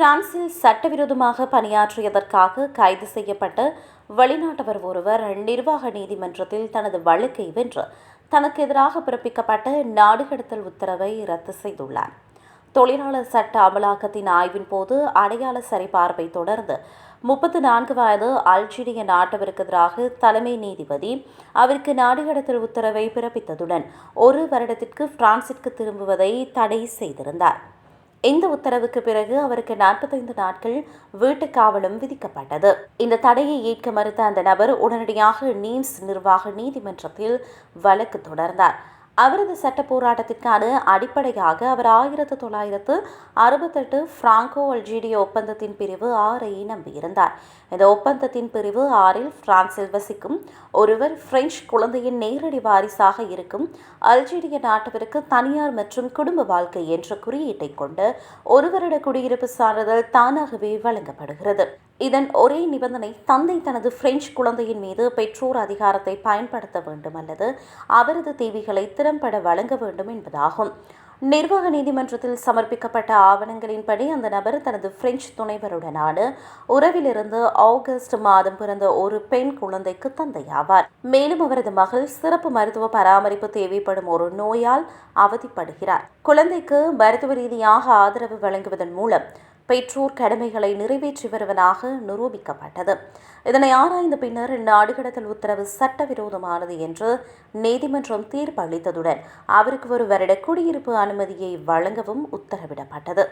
பிரான்சில் சட்டவிரோதமாக பணியாற்றியதற்காக கைது செய்யப்பட்ட வெளிநாட்டவர் ஒருவர் நிர்வாக நீதிமன்றத்தில் தனது வழக்கை வென்று தனக்கு எதிராக பிறப்பிக்கப்பட்ட நாடுகடத்தல் உத்தரவை ரத்து செய்துள்ளார். தொழிலாளர் சட்ட அமலாக்கத்தின் ஆய்வின் போது அடையாள சரிபார்ப்பை தொடர்ந்து முப்பத்து நான்கு வயது அல்ஜீரிய நாட்டவருக்கு எதிராக தலைமை நீதிபதி அவருக்கு நாடு கடத்தல் உத்தரவை பிறப்பித்ததுடன் ஒரு வருடத்திற்கு பிரான்சிற்கு திரும்புவதை தடை செய்திருந்தார். இந்த உத்தரவுக்கு பிறகு அவருக்கு நாற்பத்தைந்து நாட்கள் வீட்டு காவலும் விதிக்கப்பட்டது. இந்த தடையை ஏற்க மறுத்த அந்த நபர் உடனடியாக நீம்ஸ் நிர்வாக நீதிமன்றத்தில் வழக்கு தொடர்ந்தார். அவரது சட்ட போராட்டத்திற்கான அடிப்படையாக அவர் ஆயிரத்து தொள்ளாயிரத்து அறுபத்தெட்டு பிராங்கோ அல்ஜீரிய ஒப்பந்தத்தின் பிரிவு ஆறை நம்பியிருந்தார். இந்த ஒப்பந்தத்தின் பிரிவு ஆறில் பிரான்சில் வசிக்கும் ஒருவர் பிரெஞ்சு குழந்தையின் நேரடி வாரிசாக இருக்கும் அல்ஜீரிய நாட்டவருக்கு தனியார் மற்றும் குடும்ப வாழ்க்கை என்ற குறியீட்டை கொண்டு ஒரு வருட குடியிருப்பு சான்றிதழ் தானாகவே வழங்கப்படுகிறது. இதன் ஒரே நிபந்தனை தந்தை தனது பிரெஞ்சு குழந்தையின் மீது பெற்றோர் அதிகாரத்தை பயன்படுத்த வேண்டும் அல்லது அவரது தேவிகளை திறம்பட வழங்க வேண்டும் என்பதாகும். நிர்வாக நீதிமன்றத்தில் சமர்ப்பிக்கப்பட்ட ஆவணங்களின்படி அந்த நபர் தனது பிரெஞ்சு துணைவருடனான உறவிலிருந்து ஆகஸ்ட் மாதம் பிறந்த ஒரு பெண் குழந்தைக்கு தந்தையாவார். மேலும் அவரது மகள் சிறப்பு மருத்துவ பராமரிப்பு தேவைப்படும் ஒரு நோயால் அவதிப்படுகிறார். குழந்தைக்கு மருத்துவ ரீதியாக ஆதரவு வழங்குவதன் மூலம் பெற்றோர் கடமைகளை நிறைவேற்றி வருவதாக நிரூபிக்கப்பட்டது. இதனை ஆராய்ந்த பின்னர் நாடு உத்தரவு சட்டவிரோதமானது என்று நீதிமன்றம் தீர்ப்பளித்ததுடன் அவருக்கு ஒரு வருட குடியிருப்பு அனுமதியை வழங்கவும் உத்தரவிடப்பட்டது.